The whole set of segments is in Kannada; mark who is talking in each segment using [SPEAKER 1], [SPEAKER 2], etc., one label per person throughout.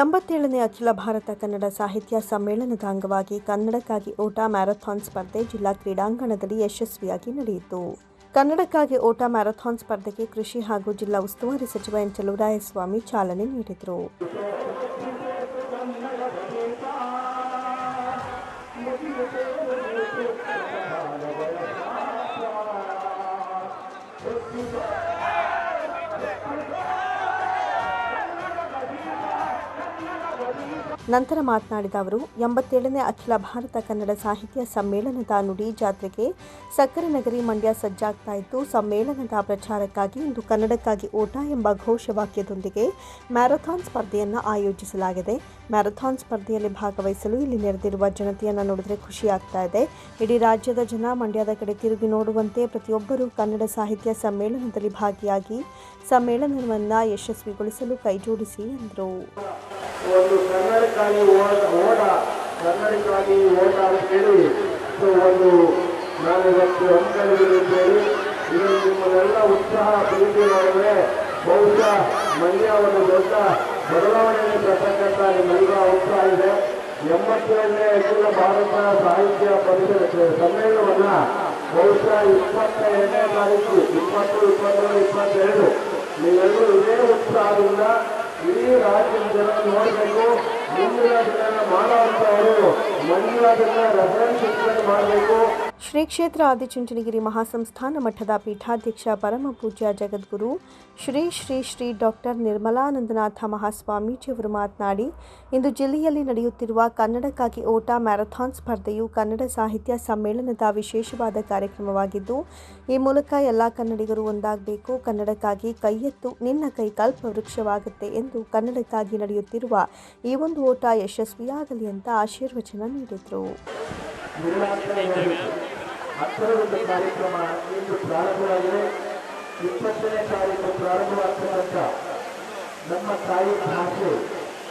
[SPEAKER 1] ಎಂಬತ್ತೇಳನೇ ಅಖಿಲ ಭಾರತ ಕನ್ನಡ ಸಾಹಿತ್ಯ ಸಮ್ಮೇಳನದ ಅಂಗವಾಗಿ ಕನ್ನಡಕ್ಕಾಗಿ ಓಟ ಮ್ಯಾರಥಾನ್ ಸ್ಪರ್ಧೆ ಜಿಲ್ಲಾ ಕ್ರೀಡಾಂಗಣದಲ್ಲಿ ಯಶಸ್ವಿಯಾಗಿ ನಡೆಯಿತು. ಕನ್ನಡಕ್ಕಾಗಿ ಓಟ ಮ್ಯಾರಥಾನ್ ಸ್ಪರ್ಧೆಗೆ ಕೃಷಿ ಹಾಗೂ ಜಿಲ್ಲಾ ಉಸ್ತುವಾರಿ ಸಚಿವ ಎನ್ ಚಲುವರಾಯಸ್ವಾಮಿ ಚಾಲನೆ ನೀಡಿದರು. ನಂತರ ಮಾತನಾಡಿದ ಅವರು, ಎಂಬತ್ತೇಳನೇ ಅಖಿಲ ಭಾರತ ಕನ್ನಡ ಸಾಹಿತ್ಯ ಸಮ್ಮೇಳನದ ನುಡಿ ಜಾತ್ರೆಗೆ ಸಕ್ಕರೆ ನಗರಿ ಮಂಡ್ಯ ಸಜ್ಜಾಗ್ತಾ ಇದ್ದು, ಸಮ್ಮೇಳನದ ಪ್ರಚಾರಕ್ಕಾಗಿ ಇಂದು ಕನ್ನಡಕ್ಕಾಗಿ ಓಟ ಎಂಬ ಘೋಷವಾಕ್ಯದೊಂದಿಗೆ ಮ್ಯಾರಥಾನ್ ಸ್ಪರ್ಧೆಯನ್ನು ಆಯೋಜಿಸಲಾಗಿದೆ. ಮ್ಯಾರಥಾನ್ ಸ್ಪರ್ಧೆಯಲ್ಲಿ ಭಾಗವಹಿಸಲು ಇಲ್ಲಿ ನೆರೆದಿರುವ ಜನತೆಯನ್ನು ನೋಡಿದರೆ ಖುಷಿಯಾಗ್ತಾ ಇದೆ. ಇಡೀ ರಾಜ್ಯದ ಜನ ಮಂಡ್ಯದ ಕಡೆ ತಿರುಗಿ ನೋಡುವಂತೆ ಪ್ರತಿಯೊಬ್ಬರೂ ಕನ್ನಡ ಸಾಹಿತ್ಯ ಸಮ್ಮೇಳನದಲ್ಲಿ ಭಾಗಿಯಾಗಿ ಸಮ್ಮೇಳನವನ್ನು ಯಶಸ್ವಿಗೊಳಿಸಲು ಕೈಜೋಡಿಸಿ ಎಂದರು.
[SPEAKER 2] ಒಂದು ಕನ್ನಡಕ್ಕಾಗಿ ಓಟ ಓಟ ಕನ್ನಡಕ್ಕಾಗಿ ಓಟ ಅಂತೇಳಿ ಸೊ ಒಂದು ನಾನು ಇವತ್ತು ಹಮ್ಮಿಕೊಂಡಿದ್ದೇನೆ ಇದು ನಿಮ್ಮನ್ನೆಲ್ಲ ಉತ್ಸಾಹ ಪ್ರೀತಿ ಮಾಡಿದ್ರೆ ಬಹುಶಃ ಮಂಡ್ಯ ಒಂದು ದೊಡ್ಡ ಬದಲಾವಣೆಯಲ್ಲಿ ಬರ್ತಕ್ಕಂಥ ನಿಮ್ಮೆಲ್ಲ ಉತ್ಸಾಹ ಇದೆ. ಎಂಬತ್ತೇಳನೇ ಅಖಿಲ ಭಾರತ ಸಾಹಿತ್ಯ ಪರಿಷತ್ ಸಮ್ಮೇಳನವನ್ನು ಬಹುಶಃ ಇಪ್ಪತ್ತೈದನೇ ತಾರೀಕು, ಇಪ್ಪತ್ತು ಇಪ್ಪತ್ತೊಂದು ಇಪ್ಪತ್ತೆರಡು, ನೀವೆಲ್ಲರೂ ಇದೇ ಉತ್ಸಾಹದಿಂದ ಇಡೀ ರಾಜ್ಯದ ಜನ ನೋಡಬೇಕು. ಮುಂದಿನ ದಿನ ಮಾಡುವಂಥವರು ಮಂಡ್ಯದನ್ನ ರೆಫರೆನ್ಸ್ ಮಾಡಬೇಕು.
[SPEAKER 1] ಶ್ರೀ ಕ್ಷೇತ್ರ ಆದಿಚುಂಚನಗಿರಿ ಮಹಾಸಂಸ್ಥಾನ ಮಠದ ಪೀಠಾಧ್ಯಕ್ಷ ಪರಮ ಪೂಜ್ಯ ಜಗದ್ಗುರು ಶ್ರೀ ಶ್ರೀ ಶ್ರೀ ಡಾಕ್ಟರ್ ನಿರ್ಮಲಾನಂದನಾಥ ಮಹಾಸ್ವಾಮೀಜಿಯವರು ಮಾತನಾಡಿ, ಇಂದು ಜಿಲ್ಲೆಯಲ್ಲಿ ನಡೆಯುತ್ತಿರುವ ಕನ್ನಡಕ್ಕಾಗಿ ಓಟ ಮ್ಯಾರಥಾನ್ ಸ್ಪರ್ಧೆಯು ಕನ್ನಡ ಸಾಹಿತ್ಯ ಸಮ್ಮೇಳನದ ವಿಶೇಷವಾದ ಕಾರ್ಯಕ್ರಮವಾಗಿದ್ದು, ಈ ಮೂಲಕ ಎಲ್ಲ ಕನ್ನಡಿಗರು ಒಂದಾಗಬೇಕು, ಕನ್ನಡಕ್ಕಾಗಿ ಕೈ ಎತ್ತು ನಿನ್ನ ಕೈ ಕಲ್ಪ ವೃಕ್ಷವಾಗುತ್ತೆ ಎಂದು ಕನ್ನಡಕ್ಕಾಗಿ ನಡೆಯುತ್ತಿರುವ ಈ ಒಂದು ಓಟ ಯಶಸ್ವಿಯಾಗಲಿ ಅಂತ ಆಶೀರ್ವಚನ ನೀಡಿದರು.
[SPEAKER 2] ಹತ್ತಿರದೊಂದು ಕಾರ್ಯಕ್ರಮ ಇಂದು ಪ್ರಾರಂಭವಾಗಿದೆ. ಇಪ್ಪತ್ತನೇ ತಾರೀಕು ಪ್ರಾರಂಭವಾಗ್ತಕ್ಕಂಥ ನಮ್ಮ ತಾಯಿ ಭಾಷೆ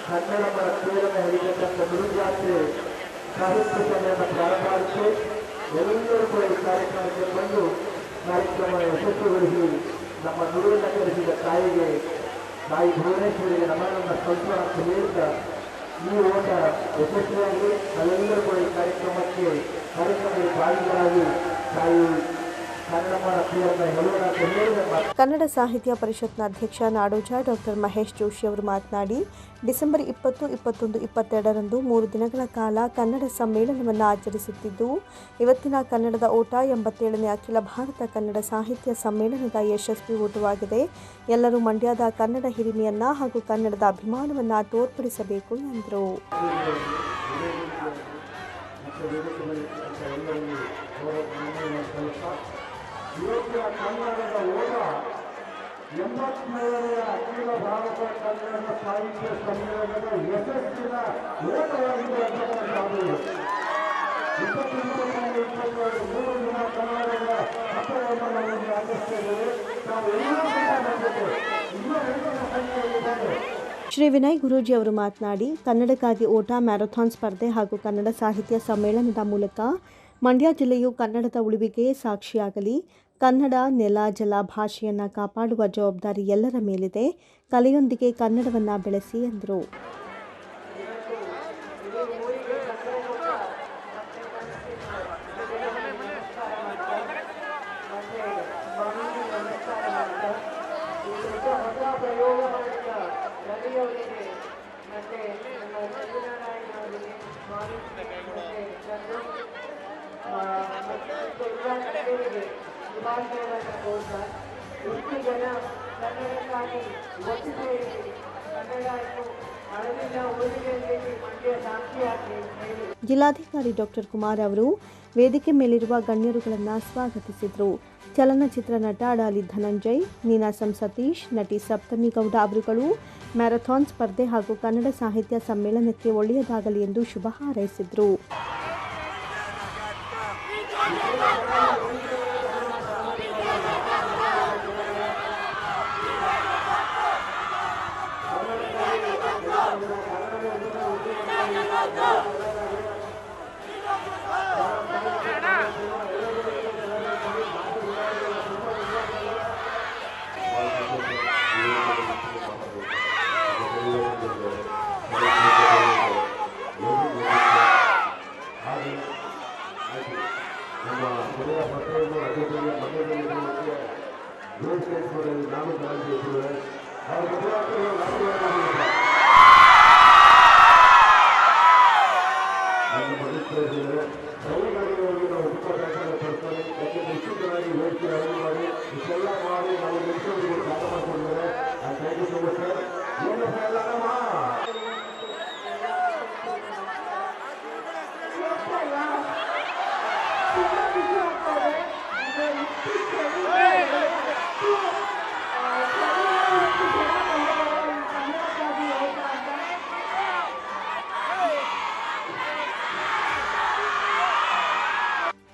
[SPEAKER 2] ಕನ್ನಡ ಪ್ರೇರಣೆ ಹಿಡಿತಕ್ಕಂಥ ಗುರುಜಾತ್ರೆ ಸಾಹಿತ್ಯ ಸಮ್ಮೇಳನ ಪ್ರಾರಂಭ ಆಗುತ್ತೆ. ಎಲ್ಲರೂ ಕೂಡ ಈ ಕಾರ್ಯಕ್ರಮಕ್ಕೆ ಬಂದು ಕಾರ್ಯಕ್ರಮ ಯಶಸ್ವಿಗೊಳಿಸಿ ನಮ್ಮ ನುಡಿಯನ್ನು ಕಲಿಸಿದ ತಾಯಿಗೆ, ತಾಯಿ ಭುವನೇಶ್ವರಿಗೆ ನಮ್ಮನ್ನ ಸ್ವಲ್ಪ ಅಂತ ಹೇಳ್ತಾ ಈ ಓಟ ಯಶಸ್ವಿಯಾಗಿ ನಾವೆಲ್ಲರೂ ಕೂಡ ಕಾರ್ಯಕ್ರಮಕ್ಕೆ ಕಾರ್ಯಕ್ರಮದಲ್ಲಿ ಭಾಗಿಗಳಾಗಿ ತಾಯಿ ಕನ್ನಡ
[SPEAKER 1] ಸಾಹಿತ್ಯ ಪರಿಷತ್ನ ಅಧ್ಯಕ್ಷ ನಾಡೋಜ ಡಾಕ್ಟರ್ ಮಹೇಶ್ ಜೋಶಿ ಅವರು ಮಾತನಾಡಿ, ಡಿಸೆಂಬರ್ ಇಪ್ಪತ್ತು, ಇಪ್ಪತ್ತೊಂದು, ಇಪ್ಪತ್ತೆರಡರಂದು ಮೂರು ದಿನಗಳ ಕಾಲ ಕನ್ನಡ ಸಮ್ಮೇಳನವನ್ನು ಆಚರಿಸುತ್ತಿದ್ದು, ಇವತ್ತಿನ ಕನ್ನಡದ ಓಟ ಎಂಬತ್ತೇಳನೇ ಅಖಿಲ ಭಾರತ ಕನ್ನಡ ಸಾಹಿತ್ಯ ಸಮ್ಮೇಳನದ ಯಶಸ್ವಿ ಓಟವಾಗಿದೆ. ಎಲ್ಲರೂ ಮಂಡ್ಯದ ಕನ್ನಡ ಹಿರಿಮೆಯನ್ನ ಹಾಗೂ ಕನ್ನಡದ ಅಭಿಮಾನವನ್ನು ತೋರ್ಪಡಿಸಬೇಕು ಎಂದರು.
[SPEAKER 2] ಇವತ್ತಿನ ಕನ್ನಡದ ಓದ ಎಂಬತ್ಮೂರನೆಯ ಅಖಿಲ ಭಾರತ ಕನ್ನಡ ಸಾಹಿತ್ಯ ಸಮ್ಮೇಳನದ ಯಶಸ್ಸಿನ ಓಟವಾಗಿದೆ ಅಂತಕ್ಕಂಥದ್ದು ಇಪ್ಪತ್ತೆಂಟರಿಂದ ಇಪ್ಪತ್ತೆರಡು ಮೂರು ದಿನ ಕನ್ನಡದ ಹಬ್ಬವನ್ನು ನಾವು ಆಚರಿಸ್ತೇವೆ ನಾವು ಎಲ್ಲರೂ ಕೂಡ ಬಂದಿದ್ದು ಇನ್ನೂ ಹೆಚ್ಚಿನ
[SPEAKER 1] ಶ್ರೀ ವಿನಯ್ ಗುರೂಜಿ ಅವರು ಮಾತನಾಡಿ, ಕನ್ನಡಕ್ಕಾಗಿ ಓಟ, ಮ್ಯಾರಥಾನ್ ಸ್ಪರ್ಧೆ ಹಾಗೂ ಕನ್ನಡ ಸಾಹಿತ್ಯ ಸಮ್ಮೇಳನದ ಮೂಲಕ ಮಂಡ್ಯ ಜಿಲ್ಲೆಯು ಕನ್ನಡದ ಉಳಿವಿಗೆ ಸಾಕ್ಷಿಯಾಗಲಿ. ಕನ್ನಡ ನೆಲ, ಜಲ ಭಾಷೆಯನ್ನು ಕಾಪಾಡುವ ಜವಾಬ್ದಾರಿ ಎಲ್ಲರ ಮೇಲಿದೆ. ಕಲೆಯೊಂದಿಗೆ ಕನ್ನಡವನ್ನು ಬೆಳೆಸಿ ಎಂದರು.
[SPEAKER 3] ಎಷ್ಟು ಜನ ಕನ್ನಡಕ್ಕಾಗಿ
[SPEAKER 1] ಜಿಲ್ಲಾಧಿಕಾರಿ ಡಾಕ್ಟರ್ ಕುಮಾರ್ ಅವರು ವೇದಿಕೆ ಮೇಲಿರುವ ಗಣ್ಯರುಗಳನ್ನು ಸ್ವಾಗತಿಸಿದರು. ಚಲನಚಿತ್ರ ನಟ ಡಾಲಿ ಧನಂಜಯ್ ನೀನಾಸಂ ಸತೀಶ್, ನಟಿ ಸಪ್ತಮಿ ಗೌಡ ಅವರುಗಳು ಮ್ಯಾರಥಾನ್ ಸ್ಪರ್ಧೆ ಹಾಗೂ ಕನ್ನಡ ಸಾಹಿತ್ಯ ಸಮ್ಮೇಳನಕ್ಕೆ ಒಳ್ಳೆಯದಾಗಲಿ ಎಂದು ಶುಭ ಹಾರೈಸಿದರು.
[SPEAKER 4] ನಮ್ಮ ಮನೆಯ ಮಕ್ಕಳನ್ನು ಅತಿಥಿಗೆ ಮಕ್ಕಳಲ್ಲಿ ಗೋಸ್ಕರಿಸುವ ನಾನು ಪ್ರಾರಂಭಿಸುವೆ ಅವರ ಮದುವೆ ನನ್ನ ಮನಸ್ಸಿದೆ ದಯಮಾಡಿ ಅವರಿಗೆ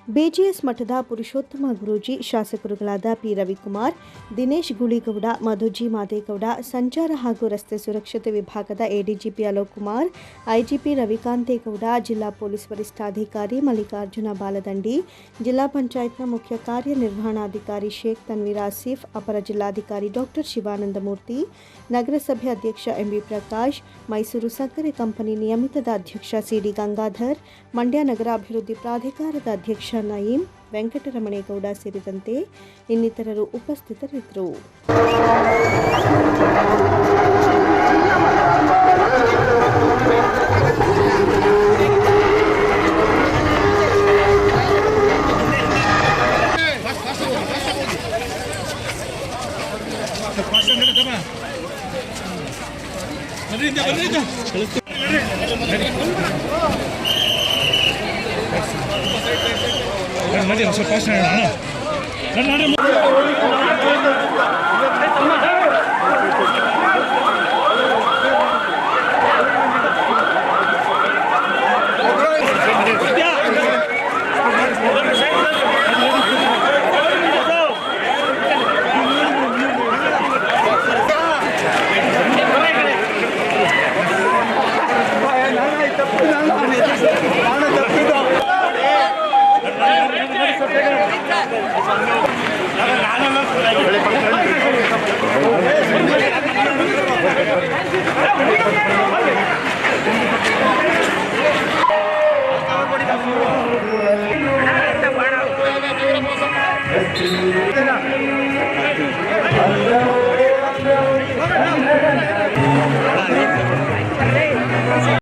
[SPEAKER 1] ಬಿಜಿಎಸ್ ಮಠದ ಪುರುಷೋತ್ತಮ ಗುರೂಜಿ ಶಾಸಕರುಗಳಾದ ಪಿ ರವಿಕುಮಾರ್, ದಿನೇಶ್ ಗುಳಿಗೌಡ, ಮಧುಜಿ ಮಾದೇಗೌಡ, ಸಂಚಾರ ಹಾಗೂ ರಸ್ತೆ ಸುರಕ್ಷತೆ ವಿಭಾಗದ ಎಡಿಜಿಪಿ ಅಲೋಕ್ ಕುಮಾರ್, ಐಜಿಪಿ ರವಿಕಾಂತೇಗೌಡ, ಜಿಲ್ಲಾ ಪೊಲೀಸ್ ವರಿಷ್ಠಾಧಿಕಾರಿ ಮಲ್ಲಿಕಾರ್ಜುನ ಬಾಲದಂಡಿ, ಜಿಲ್ಲಾ ಪಂಚಾಯತ್ನ ಮುಖ್ಯ ಕಾರ್ಯನಿರ್ವಹಣಾಧಿಕಾರಿ ಶೇಖ್ ತನ್ವೀರ್ ಆಸಿಫ್, ಅಪರ ಜಿಲ್ಲಾಧಿಕಾರಿ ಡಾಕ್ಟರ್ ಶಿವಾನಂದಮೂರ್ತಿ, ನಗರಸಭೆ ಅಧ್ಯಕ್ಷ ಎಂಬಿ ಪ್ರಕಾಶ್, ಮೈಸೂರು ಸಕ್ಕರೆ ಕಂಪನಿ ನಿಯಮಿತದ ಅಧ್ಯಕ್ಷ ಸಿಡಿ ಗಂಗಾಧರ್, ಮಂಡ್ಯ ನಗರ ಅಭಿವೃದ್ಧಿ ಪ್ರಾಧಿಕಾರದ ಅಧ್ಯಕ್ಷ ನಯೀಂ ವೆಂಕಟರಮಣೇಗೌಡ ಸೇರಿದಂತೆ ಇನ್ನಿತರರು ಉಪಸ್ಥಿತರಿದ್ದರು.
[SPEAKER 5] ನಡಿ ಸ್ವಲ್ಪ ಫಾಸ್ಟ್ ಮಾಡೋಣ ನಡಿ ನಡಿ
[SPEAKER 4] ¡Vamos! ನಾನು ನಾನು